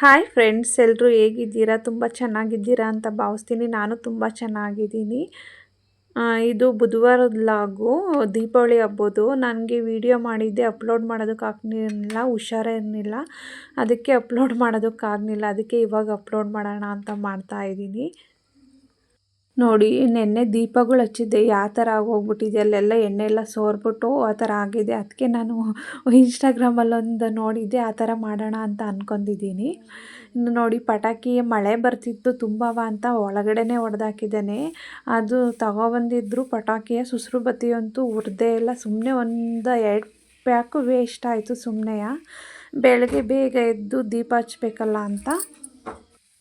Hi friends ಎಲ್ಲರೂ ಹೇಗಿದ್ದೀರಾ? ತುಂಬ ಚೆನ್ನಾಗಿದ್ದೀರಾ ಅಂತ ಭಾವಿಸ್ತೀನಿ. ನಾನು ತುಂಬ ಚೆನ್ನಾಗಿದ್ದೀನಿ. ಇದು ಬುಧವಾರದ ಲಾಗು, ದೀಪಾವಳಿ ಹಬ್ಬದು. ನನಗೆ ವಿಡಿಯೋ ಮಾಡಿದ್ದೆ ಅಪ್ಲೋಡ್ ಮಾಡೋದಕ್ಕಾಗಲಿಲ್ಲ ಹುಷಾರಿರಲಿಲ್ಲ ಅದಕ್ಕೆ ಅಪ್ಲೋಡ್ ಮಾಡೋದಕ್ಕಾಗಲಿಲ್ಲ ಅದಕ್ಕೆ ಇವಾಗ ಅಪ್ಲೋಡ್ ಮಾಡೋಣ ಅಂತ ಮಾಡ್ತಾ ಇದ್ದೀನಿ. ನೋಡಿ, ನೆನ್ನೆ ದೀಪಗಳು ಹಚ್ಚಿದ್ದೆ. ಯಾವ ಥರ ಆಗೋಗ್ಬಿಟ್ಟಿದೆ ಅಲ್ಲೆಲ್ಲ ಎಣ್ಣೆ ಎಲ್ಲ ಸೋರ್ಬಿಟ್ಟು ಆ ಥರ ಆಗಿದೆ. ಅದಕ್ಕೆ ನಾನು ಇನ್ಸ್ಟಾಗ್ರಾಮಲ್ಲೊಂದು ನೋಡಿದ್ದೆ, ಆ ಥರ ಮಾಡೋಣ ಅಂತ ಅಂದ್ಕೊಂಡಿದ್ದೀನಿ ನೋಡಿ, ಪಟಾಕಿ ಮಳೆ ಬರ್ತಿತ್ತು ತುಂಬವ ಅಂತ ಒಳಗಡೆನೇ ಹೊಡೆದಾಕಿದ್ದಾನೆ ಅದು ತಗೊಬಂದಿದ್ರು ಪಟಾಕಿಯ ಸುಸ್ರು ಬತ್ತಿಯಂತೂ ಉರ್ದೇ ಇಲ್ಲ. ಸುಮ್ಮನೆ ಒಂದು ಎರಡು ಪ್ಯಾಕು ವೇಸ್ಟ್ ಆಯಿತು ಸುಮ್ಮನೆಯ ಬೆಳಗ್ಗೆ ಬೇಗ ಎದ್ದು ದೀಪ ಹಚ್ಬೇಕಲ್ಲ ಅಂತ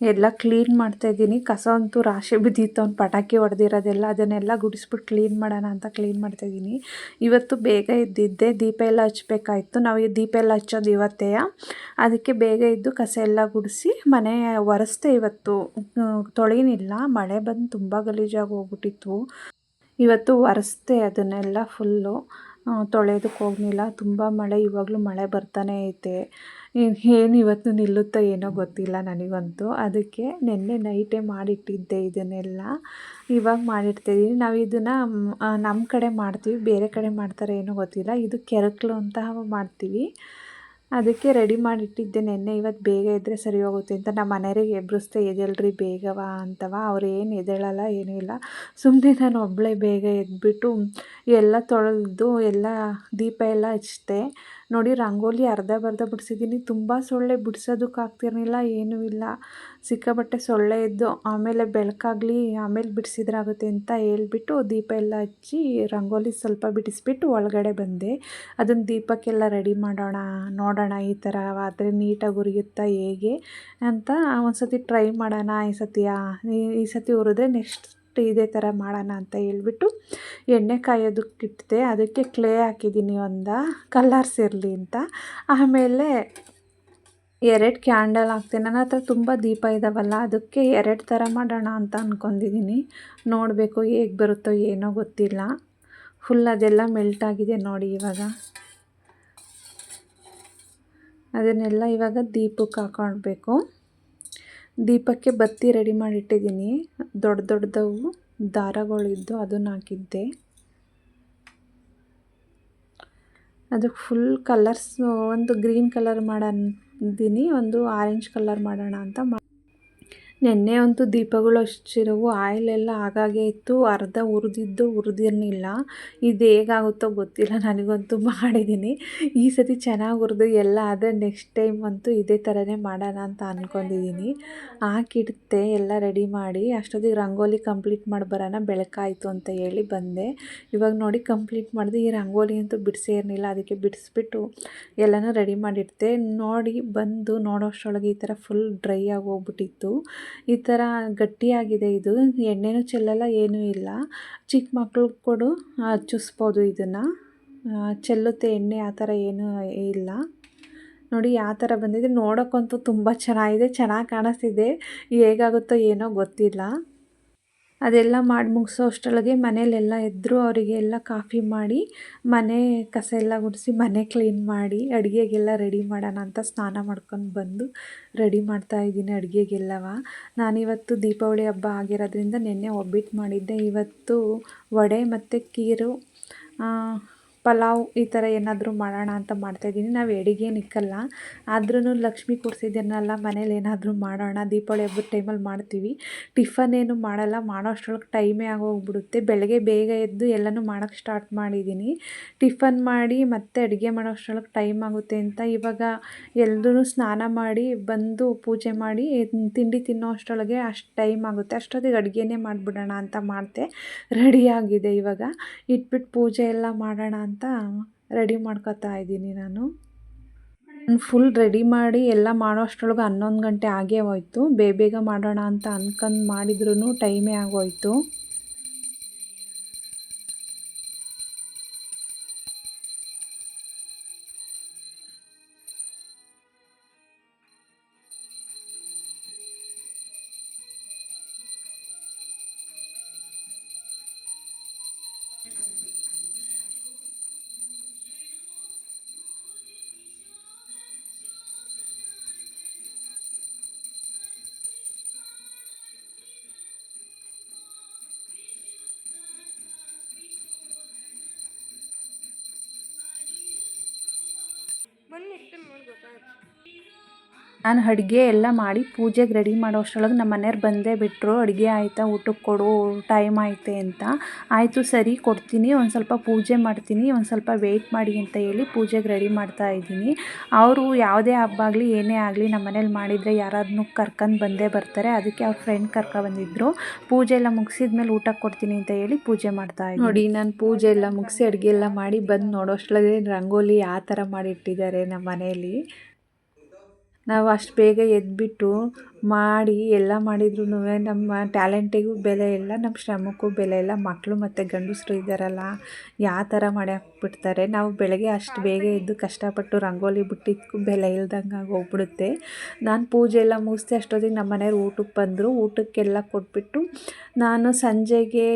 ಎಲ್ಲ ಕ್ಲೀನ್ ಮಾಡ್ತಾಯಿದ್ದೀನಿ ಕಸ ಅಂತೂ ರಾಶಿ ಬಿದ್ದಿತ್ತು. ಅವ್ನು ಪಟಾಕಿ ಹೊಡೆದಿರೋದೆಲ್ಲ ಅದನ್ನೆಲ್ಲ ಗುಡಿಸ್ಬಿಟ್ಟು ಕ್ಲೀನ್ ಮಾಡೋಣ ಅಂತ ಕ್ಲೀನ್ ಮಾಡ್ತಾ ಇದ್ದೀನಿ. ಇವತ್ತು ಬೇಗ ಇದ್ದಿದ್ದೆ ದೀಪ ಎಲ್ಲ ಹಚ್ಬೇಕಾಯ್ತು. ನಾವು ಈ ದೀಪ ಎಲ್ಲ ಹಚ್ಚೋದು ಇವತ್ತೇ. ಅದಕ್ಕೆ ಬೇಗ ಇದ್ದು ಕಸ ಎಲ್ಲ ಗುಡಿಸಿ ಮನೆ ಒರೆಸ್ದೆ ಇವತ್ತು. ತೊಳೆನಿಲ್ಲ. ಮಳೆ ಬಂದು ತುಂಬ ಗಲೀಜಾಗಿ ಹೋಗ್ಬಿಟ್ಟಿತ್ತು. ಇವತ್ತು ಒರೆಸ್ದೆ ಅದನ್ನೆಲ್ಲ ಫುಲ್ಲು ತೊಳೆಯೋದಕ್ಕೆ ಹೋಗಲಿಲ್ಲ. ತುಂಬ ಮಳೆ. ಇವಾಗಲೂ ಮಳೆ ಬರ್ತಾನೆ ಐತೆ. ಏನು ಇವತ್ತು ನಿಲ್ಲುತ್ತೋ ಏನೋ ಗೊತ್ತಿಲ್ಲ ನನಗಂತೂ. ಅದಕ್ಕೆ ನಿನ್ನೆ ನೈಟೇ ಮಾಡಿಟ್ಟಿದ್ದೆ ಇದನ್ನೆಲ್ಲ. ಇವಾಗ ಮಾಡಿಡ್ತಿದ್ದೀನಿ ನಾವು ಇದನ್ನು ನಮ್ಮ ಕಡೆ ಮಾಡ್ತೀವಿ, ಬೇರೆ ಕಡೆ ಮಾಡ್ತಾರೆ ಏನೋ ಗೊತ್ತಿಲ್ಲ. ಇದು ಕೆರಕ್ಲು ಅಂತ ಮಾಡ್ತೀವಿ. ಅದಕ್ಕೆ ರೆಡಿ ಮಾಡಿಟ್ಟಿದ್ದೆ ನೆನ್ನೆ ಇವತ್ತು ಬೇಗ ಇದ್ದರೆ ಸರಿ ಹೋಗುತ್ತೆ ಅಂತ. ನಮ್ಮ ಮನೆಯವ್ರಿಗೆ ಎಬ್ಬಿಸ್ದೆ ಎದ್ದೇಳ್ರಿ ಬೇಗವ ಅಂತವ. ಅವ್ರು ಏನು ಏನೂ ಇಲ್ಲ. ಸುಮ್ಮನೆ ನಾನು ಒಬ್ಬಳೇ ಬೇಗ ಎದ್ಬಿಟ್ಟು ಎಲ್ಲ ತೊಳೆದು, ಎಲ್ಲ ದೀಪ ಎಲ್ಲ ಹಚ್ಚಿದೆ ನೋಡಿ, ರಂಗೋಲಿ ಅರ್ಧ ಬರ್ಧ ಬಿಡಿಸಿದ್ದೀನಿ ತುಂಬ ಸೊಳ್ಳೆ ಬಿಡಿಸೋದಕ್ಕಾಗ್ತಿರಲಿಲ್ಲ, ಏನೂ ಇಲ್ಲ. ಸಿಕ್ಕಾಪಟ್ಟೆ ಸೊಳ್ಳೆ ಇದ್ದು ಆಮೇಲೆ ಬೆಳಕಾಗಲಿ, ಆಮೇಲೆ ಬಿಡಿಸಿದ್ರಾಗುತ್ತೆ ಅಂತ ಹೇಳ್ಬಿಟ್ಟು ದೀಪ ಎಲ್ಲ ಹಚ್ಚಿ ರಂಗೋಲಿ ಸ್ವಲ್ಪ ಬಿಡಿಸ್ಬಿಟ್ಟು ಒಳಗಡೆ ಬಂದೆ. ಅದನ್ನು ದೀಪಕ್ಕೆಲ್ಲ ರೆಡಿ ಮಾಡೋಣ, ನೋಡೋಣ ಈ ಥರ ಆದರೆ ನೀಟಾಗಿ ಉರಿಯುತ್ತಾ ಹೇಗೆ ಅಂತ ಒಂದು ಸತಿ ಟ್ರೈ ಮಾಡೋಣ ಈ ಸತಿಯ ಈ ಸತಿ ಉರಿದ್ರೆ ನೆಕ್ಸ್ಟ್ ಇದೇ ಥರ ಮಾಡೋಣ ಅಂತ ಹೇಳ್ಬಿಟ್ಟು ಎಣ್ಣೆ ಕಾಯೋದಕ್ಕೆ ಇಟ್ಟಿದೆ ಅದಕ್ಕೆ ಕ್ಲೇ ಹಾಕಿದ್ದೀನಿ ಒಂದು ಕಲರ್ಸ್ ಇರಲಿ ಅಂತ. ಆಮೇಲೆ ಎರಡು ಕ್ಯಾಂಡಲ್ ಹಾಕ್ತೀನಿ. ನನ್ನ ಹತ್ರ ತುಂಬ ದೀಪ ಇದ್ದಾವಲ್ಲ ಅದಕ್ಕೆ ಎರಡು ಥರ ಮಾಡೋಣ ಅಂತ ಅಂದ್ಕೊಂಡಿದ್ದೀನಿ ನೋಡಬೇಕು ಹೇಗೆ ಬರುತ್ತೋ ಏನೋ ಗೊತ್ತಿಲ್ಲ. ಫುಲ್ ಅದೆಲ್ಲ ಮೆಲ್ಟ್ ಆಗಿದೆ ನೋಡಿ ಇವಾಗ. ಅದನ್ನೆಲ್ಲ ಇವಾಗ ದೀಪಕ್ಕೆ ಹಾಕೊಳ್ಬೇಕು. ದೀಪಕ್ಕೆ ಬತ್ತಿ ರೆಡಿ ಮಾಡಿಟ್ಟಿದ್ದೀನಿ ದೊಡ್ಡ ದೊಡ್ಡದವು ದಾರಗಳಿದ್ದು ಅದನ್ನು ಹಾಕಿದ್ದೆ. ಅದಕ್ಕೆ ಫುಲ್ ಕಲರ್ಸ್ ಒಂದು ಗ್ರೀನ್ ಕಲರ್ ಮಾಡಂದಿನಿ ಒಂದು ಆರೆಂಜ್ ಕಲರ್ ಮಾಡೋಣ ಅಂತ ಮಾ ನೆನ್ನೆ ಅಂತೂ ದೀಪಗಳು ಹಚ್ಚಿರೋವು ಆಯಿಲೆಲ್ಲ ಆಗಾಗೆ ಇತ್ತು. ಅರ್ಧ ಹುರಿದಿದ್ದು ಹುರಿದಿರಲಿಲ್ಲ ಇದು ಹೇಗಾಗುತ್ತೋ ಗೊತ್ತಿಲ್ಲ. ನನಗಂತೂ ಮಾಡಿದ್ದೀನಿ ಈ ಸತಿ ಚೆನ್ನಾಗಿ ಹುರಿದು ಎಲ್ಲ ಆದರೆ ನೆಕ್ಸ್ಟ್ ಟೈಮ್ ಅಂತೂ ಇದೇ ಥರನೇ ಮಾಡೋಣ ಅಂತ ಅಂದ್ಕೊಂಡಿದ್ದೀನಿ ಹಾಕಿಡ್ತೆ ಎಲ್ಲ ರೆಡಿ ಮಾಡಿ ಅಷ್ಟೊತ್ತಿಗೆ ರಂಗೋಲಿ ಕಂಪ್ಲೀಟ್ ಮಾಡಿ ಬರೋಣ, ಬೆಳಕಾಯಿತು ಅಂತ ಹೇಳಿ ಬಂದೆ. ಇವಾಗ ನೋಡಿ ಕಂಪ್ಲೀಟ್ ಮಾಡಿದೆ. ಈ ರಂಗೋಲಿ ಅಂತೂ ಬಿಡಿಸೇ ಇರಲಿಲ್ಲ. ಅದಕ್ಕೆ ಬಿಡಿಸ್ಬಿಟ್ಟು ಎಲ್ಲನೂ ರೆಡಿ ಮಾಡಿಡ್ತೆ. ನೋಡಿ ಬಂದು ನೋಡೋಷ್ಟರೊಳಗೆ ಈ ಥರ ಫುಲ್ ಡ್ರೈ ಆಗಿ ಹೋಗ್ಬಿಟ್ಟಿತ್ತು. ಈ ಥರ ಗಟ್ಟಿಯಾಗಿದೆ ಇದು. ಎಣ್ಣೆನೂ ಚೆಲ್ಲಲ್ಲ, ಏನೂ ಇಲ್ಲ. ಚಿಕ್ಕ ಮಕ್ಳಿಗೆ ಕೊಡು ಹಚ್ಚಿಸ್ಬೋದು ಇದನ್ನು. ಚೆಲ್ಲುತ್ತೆ ಎಣ್ಣೆ, ಆ ಥರ ಏನೂ ಇಲ್ಲ. ನೋಡಿ ಯಾವ ಥರ ಬಂದಿದೆ. ನೋಡೋಕ್ಕಂತೂ ತುಂಬ ಚೆನ್ನಾಗಿದೆ, ಚೆನ್ನಾಗಿ ಕಾಣಿಸ್ತಿದೆ. ಹೇಗಾಗುತ್ತೋ ಏನೋ ಗೊತ್ತಿಲ್ಲ. ಅದೆಲ್ಲ ಮಾಡಿ ಮುಗಿಸೋ ಅಷ್ಟರೊಳಗೆ ಮನೇಲೆಲ್ಲ ಎದ್ದರು ಅವರಿಗೆಲ್ಲ ಕಾಫಿ ಮಾಡಿ, ಮನೆ ಕಸ ಎಲ್ಲ ಗುಡಿಸಿ ಮನೆ ಕ್ಲೀನ್ ಮಾಡಿ, ಅಡುಗೆಗೆಲ್ಲ ರೆಡಿ ಮಾಡೋಣ ಅಂತ ಸ್ನಾನ ಮಾಡ್ಕೊಂಡು ಬಂದು ರೆಡಿ ಮಾಡ್ತಾ ಇದ್ದೀನಿ ಅಡುಗೆಗೆಲ್ಲವ. ನಾನಿವತ್ತು ದೀಪಾವಳಿ ಹಬ್ಬ ಆಗಿರೋದ್ರಿಂದ ನಿನ್ನೆ ಒಬ್ಬಿಟ್ಟು ಮಾಡಿದ್ದೆ. ಇವತ್ತು ವಡೆ ಮತ್ತು ಖೀರು ಪಲಾವ್ ಈ ಥರ ಏನಾದರೂ ಮಾಡೋಣ ಅಂತ ಮಾಡ್ತಾಯಿದ್ದೀನಿ ನಾವು ಎಡಿಗೇನು ಇಕ್ಕಲ್ಲ ಆದ್ರೂ ಲಕ್ಷ್ಮಿ ಕೂರಿಸಿದ್ದೀನಲ್ಲ, ಮನೇಲಿ ಏನಾದರೂ ಮಾಡೋಣ. ದೀಪಾವಳಿ ಹಬ್ಬದ ಟೈಮಲ್ಲಿ ಮಾಡ್ತೀವಿ. ಟಿಫನ್ ಏನು ಮಾಡಲ್ಲ. ಮಾಡೋ ಅಷ್ಟರೊಳಗೆ ಟೈಮೇ ಆಗೋಗ್ಬಿಡುತ್ತೆ. ಬೆಳಗ್ಗೆ ಬೇಗ ಎದ್ದು ಎಲ್ಲನೂ ಮಾಡೋಕ್ಕೆ ಸ್ಟಾರ್ಟ್ ಮಾಡಿದ್ದೀನಿ. ಟಿಫನ್ ಮಾಡಿ ಮತ್ತೆ ಅಡುಗೆ ಮಾಡೋ ಅಷ್ಟರೊಳಗೆ ಟೈಮ್ ಆಗುತ್ತೆ ಅಂತ ಇವಾಗ ಎಲ್ಲರೂ ಸ್ನಾನ ಮಾಡಿ ಬಂದು ಪೂಜೆ ಮಾಡಿ ತಿಂಡಿ ತಿನ್ನೋ ಅಷ್ಟರೊಳಗೆ ಅಷ್ಟು ಟೈಮ್ ಆಗುತ್ತೆ. ಅಷ್ಟೊತ್ತಿಗೆ ಅಡುಗೆನೇ ಮಾಡಿಬಿಡೋಣ ಅಂತ ಮಾಡ್ತೆ. ರೆಡಿಯಾಗಿದೆ ಇವಾಗ. ಇಟ್ಬಿಟ್ಟು ಪೂಜೆ ಎಲ್ಲ ಮಾಡೋಣ ಅಂತ ರೆಡಿ ಮಾಡ್ಕೊತಾ ಇದ್ದೀನಿ ನಾನು. ಫುಲ್ ರೆಡಿ ಮಾಡಿ ಎಲ್ಲ ಮಾಡೋ ಅಷ್ಟರೊಳಗೆ ಹನ್ನೊಂದು ಗಂಟೆ ಆಗೇ ಹೋಯ್ತು. ಬೇಗ ಬೇಗ ಮಾಡೋಣ ಅಂತ ಅನ್ಕೊಂಡು ಮಾಡಿದ್ರೂ ಟೈಮೇ ಆಗೋಯ್ತು. one of them all got ನಾನು ಅಡುಗೆ ಎಲ್ಲ ಮಾಡಿ ಪೂಜೆಗೆ ರೆಡಿ ಮಾಡೋ ಅಷ್ಟರೊಳಗೆ ನಮ್ಮ ಮನೆಯವ್ರು ಬಂದೇ ಬಿಟ್ಟರು ಅಡುಗೆ ಆಯಿತಾ ಊಟಕ್ಕೆ ಕೊಡು ಟೈಮ್ ಐತೆ ಅಂತ. ಆಯಿತು ಸರಿ, ಕೊಡ್ತೀನಿ, ಒಂದು ಸ್ವಲ್ಪ ಪೂಜೆ ಮಾಡ್ತೀನಿ, ಒಂದು ಸ್ವಲ್ಪ ವೆಯ್ಟ್ ಮಾಡಿ ಅಂತ ಹೇಳಿ ಪೂಜೆಗೆ ರೆಡಿ ಮಾಡ್ತಾ ಇದ್ದೀನಿ. ಅವರು ಯಾವುದೇ ಹಬ್ಬ ಆಗಲಿ, ಏನೇ ಆಗಲಿ ನಮ್ಮ ಮನೇಲಿ ಮಾಡಿದರೆ ಯಾರಾದ್ರೂ ಕರ್ಕೊಂಡು ಬಂದೇ ಬರ್ತಾರೆ. ಅದಕ್ಕೆ ಅವ್ರ ಫ್ರೆಂಡ್ ಕರ್ಕೊ ಬಂದಿದ್ದರು ಪೂಜೆ ಎಲ್ಲ ಮುಗಿಸಿದ್ಮೇಲೆ ಊಟ ಕೊಡ್ತೀನಿ ಅಂತ ಹೇಳಿ ಪೂಜೆ ಮಾಡ್ತಾ ಇದ್ದೀನಿ. ನೋಡಿ, ನಾನು ಪೂಜೆ ಎಲ್ಲ ಮುಗಿಸಿ ಅಡುಗೆ ಎಲ್ಲ ಮಾಡಿ ಬಂದು ನೋಡೋಷ್ಟರೊಳಗೆ ರಂಗೋಲಿ ಆ ಥರ ಮಾಡಿಟ್ಟಿದ್ದಾರೆ ನಮ್ಮ ಮನೆಯಲ್ಲಿ ನಾವು ಅಷ್ಟು ಬೇಗ ಎದ್ಬಿಟ್ಟು ಮಾಡಿ ಎಲ್ಲ ಮಾಡಿದ್ರೂ ನಮ್ಮ ಟ್ಯಾಲೆಂಟಿಗೂ ಬೆಲೆ ಇಲ್ಲ, ನಮ್ಮ ಶ್ರಮಕ್ಕೂ ಬೆಲೆ ಇಲ್ಲ ಮಕ್ಕಳು ಮತ್ತು ಗಂಡಸರು ಇದ್ದಾರಲ್ಲ, ಯಾವ ಥರ ಮಾಡಿ ಹಾಕ್ಬಿಡ್ತಾರೆ? ನಾವು ಬೆಳಗ್ಗೆ ಅಷ್ಟು ಬೇಗ ಎದ್ದು ಕಷ್ಟಪಟ್ಟು ರಂಗೋಲಿ ಬಿಟ್ಟಿದ್ದಕ್ಕೂ ಬೆಲೆ ಇಲ್ದಂಗೆ ಹೋಗ್ಬಿಡುತ್ತೆ ನಾನು ಪೂಜೆ ಎಲ್ಲ ಮುಗಿಸ್ದೆ ಅಷ್ಟೊತ್ತಿಗೆ ನಮ್ಮ ಮನೆಯವ್ರು ಊಟಕ್ಕೆ ಬಂದರು. ಊಟಕ್ಕೆಲ್ಲ ಕೊಟ್ಬಿಟ್ಟು ನಾನು ಸಂಜೆಗೆ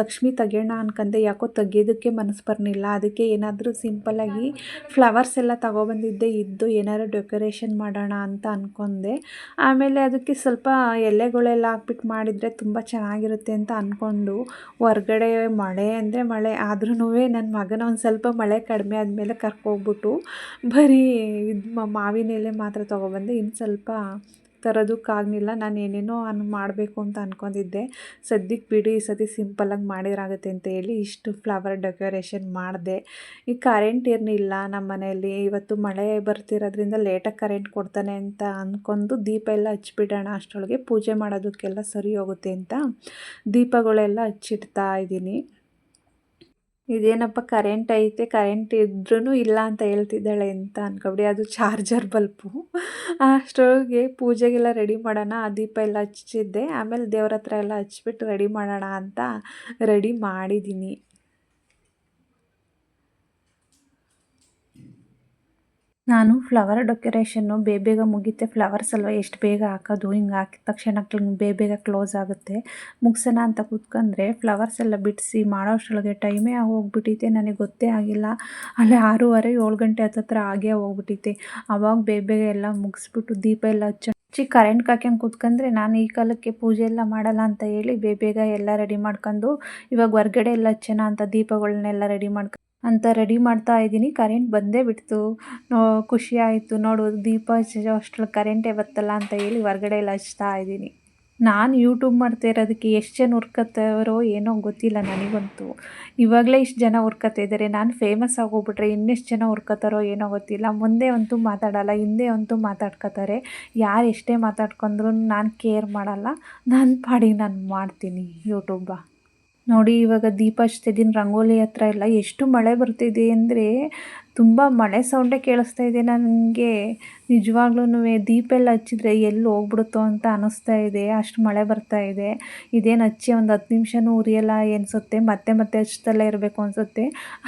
ಲಕ್ಷ್ಮಿ ತೆಗೆಯೋಣ ಅನ್ಕಂದೆ, ಯಾಕೋ ತೆಗಿಯೋದಕ್ಕೆ ಮನಸ್ಸು ಬರ್ನಿಲ್ಲ ಅದಕ್ಕೆ ಏನಾದರೂ ಸಿಂಪಲ್ಲಾಗಿ ಫ್ಲವರ್ಸ್ ಎಲ್ಲ ತಗೊಬಂದಿದ್ದೆ, ಇದ್ದು ಏನಾದ್ರು ಡೆಕೋರೇಷನ್ ಮಾಡೋಣ ಅಂತ ಅಂದ್ಕೊಂಡೆ ಆಮೇಲೆ ಅದಕ್ಕೆ ಸ್ವಲ್ಪ ಎಲೆಗಳೆಲ್ಲ ಹಾಕ್ಬಿಟ್ಟು ಮಾಡಿದರೆ ತುಂಬ ಚೆನ್ನಾಗಿರುತ್ತೆ ಅಂತ ಅಂದ್ಕೊಂಡು ಹೊರ್ಗಡೆ ಮಳೆ ಅಂದರೆ ಮಳೆ ಆದ್ರೂ ನನ್ನ ಮಗನ ಒಂದು ಸ್ವಲ್ಪ ಮಳೆ ಕಡಿಮೆ ಆದಮೇಲೆ ಕರ್ಕೋಗ್ಬಿಟ್ಟು ಬರೀ ಇದು ಮಾವಿನ ಎಲೆ ಮಾತ್ರ ತೊಗೊಬಂದೆ. ಇನ್ನು ಸ್ವಲ್ಪ ತರೋದಕ್ಕಾಗಲಿಲ್ಲ ನಾನು ಏನೇನೋ ಅನ್, ಮಾಡಬೇಕು ಅಂತ ಅಂದ್ಕೊಂಡಿದ್ದೆ ಸದ್ಯಕ್ಕೆ ಬಿಡಿ, ಈ ಸತಿ ಸಿಂಪಲಾಗಿ ಮಾಡಿರಾಗುತ್ತೆ ಅಂತ ಹೇಳಿ ಇಷ್ಟು ಫ್ಲವರ್ ಡೆಕೋರೇಷನ್ ಮಾಡಿದೆ. ಈ ಕರೆಂಟ್ ಏನಿಲ್ಲ ನಮ್ಮ ಮನೆಯಲ್ಲಿ. ಇವತ್ತು ಮಳೆ ಬರ್ತಿರೋದ್ರಿಂದ ಲೇಟಾಗಿ ಕರೆಂಟ್ ಕೊಡ್ತಾನೆ ಅಂತ ಅಂದ್ಕೊಂಡು ದೀಪ ಎಲ್ಲ ಹಚ್ಬಿಡೋಣ ಅಷ್ಟರೊಳಗೆ ಪೂಜೆ ಮಾಡೋದಕ್ಕೆಲ್ಲ ಸರಿ ಹೋಗುತ್ತೆ ಅಂತ ದೀಪಗಳೆಲ್ಲ ಹಚ್ಚಿಡ್ತಾ ಇದ್ದೀನಿ. ಇದೇನಪ್ಪ ಕರೆಂಟ್ ಐತೆ ಕರೆಂಟ್ ಇದ್ರೂ ಇಲ್ಲ ಅಂತ ಹೇಳ್ತಿದ್ದಾಳೆ ಅಂತ ಅನ್ಕೊಬಿಡಿ. ಅದು ಚಾರ್ಜರ್ ಬಲ್ಪು. ಅಷ್ಟೊಳಗೆ ಪೂಜೆಗೆಲ್ಲ ರೆಡಿ ಮಾಡೋಣ, ಆ ದೀಪ ಎಲ್ಲ ಹಚ್ಚಿದ್ದೆ. ಆಮೇಲೆ ದೇವ್ರ ಹತ್ರ ಎಲ್ಲ ಹಚ್ಬಿಟ್ಟು ರೆಡಿ ಮಾಡೋಣ ಅಂತ ರೆಡಿ ಮಾಡಿದ್ದೀನಿ ನಾನು ಫ್ಲವರ್ ಡೆಕೋರೇಷನ್ನು ಬೇಗ ಬೇಗ ಮುಗಿತೆ ಫ್ಲವರ್ಸ್ ಅಲ್ವಾ ಎಷ್ಟು ಬೇಗ ಹಾಕೋದು, ಹಿಂಗೆ ಹಾಕಿದ ತಕ್ಷಣ ಬೇಗ ಬೇಗ ಕ್ಲೋಸ್ ಆಗುತ್ತೆ. ಮುಗ್ಸೋಣ ಅಂತ ಕೂತ್ಕೊಂಡ್ರೆ ಫ್ಲವರ್ಸ್ ಎಲ್ಲ ಬಿಡಿಸಿ ಮಾಡೋ ಅಷ್ಟರೊಳಗೆ ಟೈಮೇ ಹೋಗ್ಬಿಟ್ಟಿದೆ ನನಗೆ ಗೊತ್ತೇ ಆಗಿಲ್ಲ. ಅಲ್ಲೇ ಆರೂವರೆ, ಏಳು ಗಂಟೆ ಹತ್ತತ್ರ ಆಗೇ ಹೋಗ್ಬಿಟ್ಟಿದೆ ಅವಾಗ ಬೇಗ ಬೇಗ ಎಲ್ಲ ಮುಗಿಸ್ಬಿಟ್ಟು ದೀಪ ಎಲ್ಲ ಹಚ್ಚ, ಹಚ್ಚಿ ಕರೆಂಟ್ ಹಾಕ್ಯಂಗೆ ಕೂತ್ಕೊಂಡ್ರೆ ನಾನು ಈ ಕಾಲಕ್ಕೆ ಪೂಜೆ ಎಲ್ಲ ಮಾಡಲ್ಲ ಅಂತ ಹೇಳಿ ಬೇಗ ಬೇಗ ಎಲ್ಲ ರೆಡಿ ಮಾಡ್ಕೊಂಡು ಇವಾಗ ಹೊರ್ಗಡೆ ಎಲ್ಲ ಹಚ್ಚೋಣ ಅಂತ ದೀಪಗಳನ್ನೆಲ್ಲ ರೆಡಿ ಮಾಡ್ಕೊಂಡು ಅಂತ ರೆಡಿ ಮಾಡ್ತಾ ಇದ್ದೀನಿ. ಕರೆಂಟ್ ಬಂದೇ ಬಿಡ್ತು. ಖುಷಿ ಆಯಿತು. ನೋಡು, ದೀಪ ಅಷ್ಟ್ರಲ್ಲಿ ಕರೆಂಟೇ ಬತ್ತಲ್ಲ ಅಂತ ಹೇಳಿ ಹೊರ್ಗಡೆ ಎಲ್ಲ ಹಚ್ತಾ ಇದ್ದೀನಿ. ನಾನು ಯೂಟ್ಯೂಬ್ ಮಾಡ್ತಾ ಇರೋದಕ್ಕೆ ಎಷ್ಟು ಜನ ಹುರ್ಕತ್ತವರೋ ಏನೋ ಗೊತ್ತಿಲ್ಲ ನನಗಂತೂ. ಇವಾಗಲೇ ಇಷ್ಟು ಜನ ಹುರ್ಕತ್ತಾ ಇದ್ದಾರೆ. ನಾನು ಫೇಮಸ್ ಆಗೋಗ್ಬಿಟ್ರೆ ಇನ್ನೆಷ್ಟು ಜನ ಹುರ್ಕತ್ತಾರೋ ಏನೋ ಗೊತ್ತಿಲ್ಲ. ಮುಂದೆ ಅಂತೂ ಮಾತಾಡಲ್ಲ, ಹಿಂದೆ ಅಂತೂ ಮಾತಾಡ್ಕೋತಾರೆ. ಯಾರು ಎಷ್ಟೇ ಮಾತಾಡ್ಕೊಂಡ್ರು ನಾನು ಕೇರ್ ಮಾಡಲ್ಲ. ನನ್ನ ಪಾಡಿಗೆ ನಾನು ಮಾಡ್ತೀನಿ ಯೂಟ್ಯೂಬ ನೋಡಿ, ಇವಾಗ ದೀಪ ಹಚ್ತಿದ್ದೀನಿ ರಂಗೋಲಿ ಹತ್ರ ಎಲ್ಲ ಎಷ್ಟು ಮಳೆ ಬರ್ತಿದೆ ಅಂದರೆ ತುಂಬ ಮಳೆ ಸೌಂಡೇ ಕೇಳಿಸ್ತಾ ಇದೆ ನನಗೆ ನಿಜವಾಗ್ಲೂ ದೀಪ ಎಲ್ಲ ಹಚ್ಚಿದ್ರೆ ಎಲ್ಲಿ ಹೋಗ್ಬಿಡುತ್ತೋ ಅಂತ ಅನ್ನಿಸ್ತಾ ಇದೆ, ಅಷ್ಟು ಮಳೆ ಬರ್ತಾ ಇದೆ. ಇದೇನು ಹಚ್ಚಿ ಒಂದು ಹತ್ತು ನಿಮಿಷನೂ ಉರಿಯಲ್ಲ ಅನಿಸುತ್ತೆ ಮತ್ತೆ ಮತ್ತೆ ಹಚ್ತಲೇ ಇರಬೇಕು ಅನಿಸುತ್ತೆ.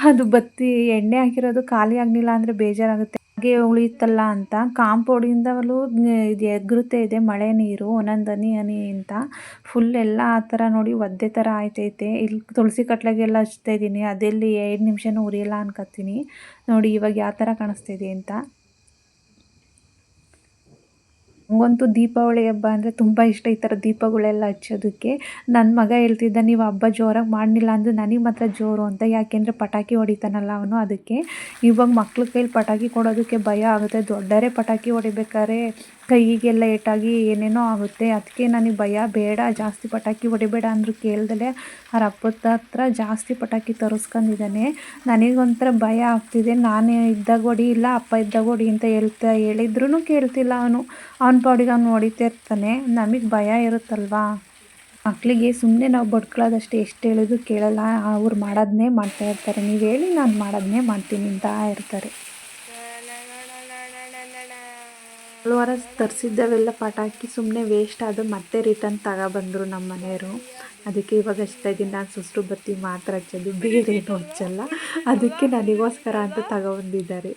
ಅದು ಬತ್ತಿ ಎಣ್ಣೆ ಹಾಕಿರೋದು ಖಾಲಿ ಆಗಲಿಲ್ಲ ಅಂದರೆ ಬೇಜಾರಾಗುತ್ತೆ. ಹಾಗೆ ಉಳಿಯುತ್ತಲ್ಲ ಅಂತ. ಕಾಂಪೌಂಡಿಂದಲೂ ಇದು ಎಗ್ರುತ್ತೆ ಇದೆ, ಮಳೆ ನೀರು ಒಂದೊಂದು ಹನಿ ಹನಿ ಅಂತ ಫುಲ್ ಎಲ್ಲ ಆ ಥರ ನೋಡಿ ಒದ್ದೆ ಥರ ಆಯ್ತೈತೆ. ಇಲ್ಲಿ ತುಳಸಿ ಕಟ್ಲಾಗೆಲ್ಲ ಹಚ್ತಾ ಇದ್ದೀನಿ. ಅದೆಲ್ಲಿ ಎರಡು ನಿಮಿಷನೂ ಉರಿಯಲ್ಲ ಅನ್ಕೋತೀನಿ ನೋಡಿ ಇವಾಗ ಯಾವ ಥರ ಕಾಣಿಸ್ತಿದೆ ಅಂತ. ನನಗಂತೂ ದೀಪಾವಳಿ ಹಬ್ಬ ಅಂದರೆ ತುಂಬ ಇಷ್ಟ ಈ ಥರ ದೀಪಗಳೆಲ್ಲ ಹಚ್ಚೋದಕ್ಕೆ. ನನ್ನ ಮಗ ಹೇಳ್ತಿದ್ದ, ನೀವು ಹಬ್ಬ ಜೋರಾಗಿ ಮಾಡಲಿಲ್ಲ ಅಂದರೆ ನನಗೆ ಮಾತ್ರ ಜೋರು ಅಂತ. ಯಾಕೆಂದರೆ ಪಟಾಕಿ ಹೊಡಿತಾನಲ್ಲ ಅವನು ಅದಕ್ಕೆ. ಇವಾಗ ಮಕ್ಳ ಕೈಲಿ ಪಟಾಕಿ ಕೊಡೋದಕ್ಕೆ ಭಯ ಆಗುತ್ತೆ. ದೊಡ್ಡರೇ ಪಟಾಕಿ ಹೊಡಿಬೇಕಾದ್ರೆ ಕೈಗೆಲ್ಲ ಏಟಾಗಿ ಏನೇನೋ ಆಗುತ್ತೆ. ಅದಕ್ಕೆ ನನಗೆ ಭಯ. ಬೇಡ, ಜಾಸ್ತಿ ಪಟಾಕಿ ಹೊಡಿಬೇಡ ಅಂದರೂ ಕೇಳ್ದಲೆ ಅವ್ರ ಅಪ್ಪದ ಹತ್ರ ಜಾಸ್ತಿ ಪಟಾಕಿ ತರಿಸ್ಕೊಂಡಿದ್ದಾನೆ ನನಗೊಂಥರ ಭಯ ಆಗ್ತಿದೆ. ನಾನೇ ಇದ್ದಾಗ ಹೊಡಿ, ಇಲ್ಲ ಅಪ್ಪ ಇದ್ದಾಗ ಹೊಡಿ ಅಂತ ಹೇಳ್ತಾ ಹೇಳಿದ್ರು ಕೇಳ್ತಿಲ್ಲ ಅವನು. ಅವ್ನ ಪಾಡಿಗೆ ಅವ್ನು ಹೊಡಿತಾ ನಮಗೆ ಭಯ ಇರುತ್ತಲ್ವಾ? ಮಕ್ಕಳಿಗೆ ಸುಮ್ಮನೆ ನಾವು ಬಡ್ಕೊಳ್ಳೋದಷ್ಟೇ ಎಷ್ಟು ಹೇಳಿದ್ರು ಕೇಳಲ್ಲ. ಅವ್ರು ಮಾಡೋದನ್ನೇ ಮಾಡ್ತಾ ಇರ್ತಾರೆ. ನೀವು ಹೇಳಿ ನಾನು ಮಾಡೋದನ್ನೇ ಮಾಡ್ತೀನಿ ಅಂತ ಇರ್ತಾರೆ. ಹಲವಾರ ತರಿಸಿದ್ದವೆಲ್ಲ ಪಟಾಕಿ ಸುಮ್ಮನೆ ವೇಸ್ಟ್ ಆದ ಮತ್ತೆ ರಿಟರ್ನ್ ತಗೊಬಂದರು ನಮ್ಮ ಮನೆಯವರು. ಅದಕ್ಕೆ ಇವಾಗ ಅಷ್ಟೇ ದಿನ ನಾನು ಸುಸ್ರು ಬತ್ತಿ ಮಾತ್ರ ಹಚ್ಚೋದು ಬೇರೆ ಏನು ಹಚ್ಚಲ್ಲ. ಅದಕ್ಕೆ ನನಗೋಸ್ಕರ ಅಂತ ತಗೊಬಂದಿದ್ದಾರೆ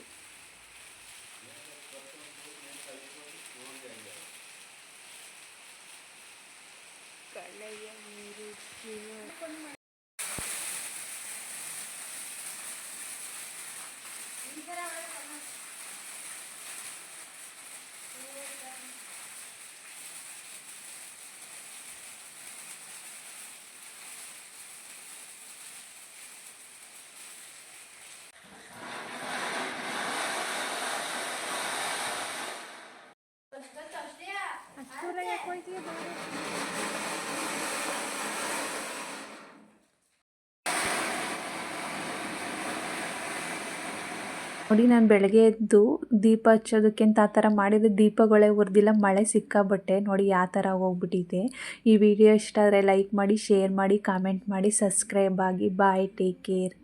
ನೋಡಿ, ನಾನು ಬೆಳಗ್ಗೆ ಎದ್ದು ದೀಪ ಹಚ್ಚೋದಕ್ಕೆ ಅಂತ ಆ ಥರ ಮಾಡಿದರೆ ದೀಪಗಳೇ ಉರ್ದಿಲ್ಲ, ಮಳೆ ಸಿಕ್ಕಾಬಟ್ಟೆ. ನೋಡಿ ಯಾವ ಥರ ಹೋಗ್ಬಿಟ್ಟಿದೆ. ಈ ವಿಡಿಯೋ ಇಷ್ಟ ಆದರೆ ಲೈಕ್ ಮಾಡಿ ಶೇರ್ ಮಾಡಿ ಕಾಮೆಂಟ್ ಮಾಡಿ ಸಬ್ಸ್ಕ್ರೈಬ್ ಆಗಿ ಬಾಯ್ ಟೇಕ್ ಕೇರ್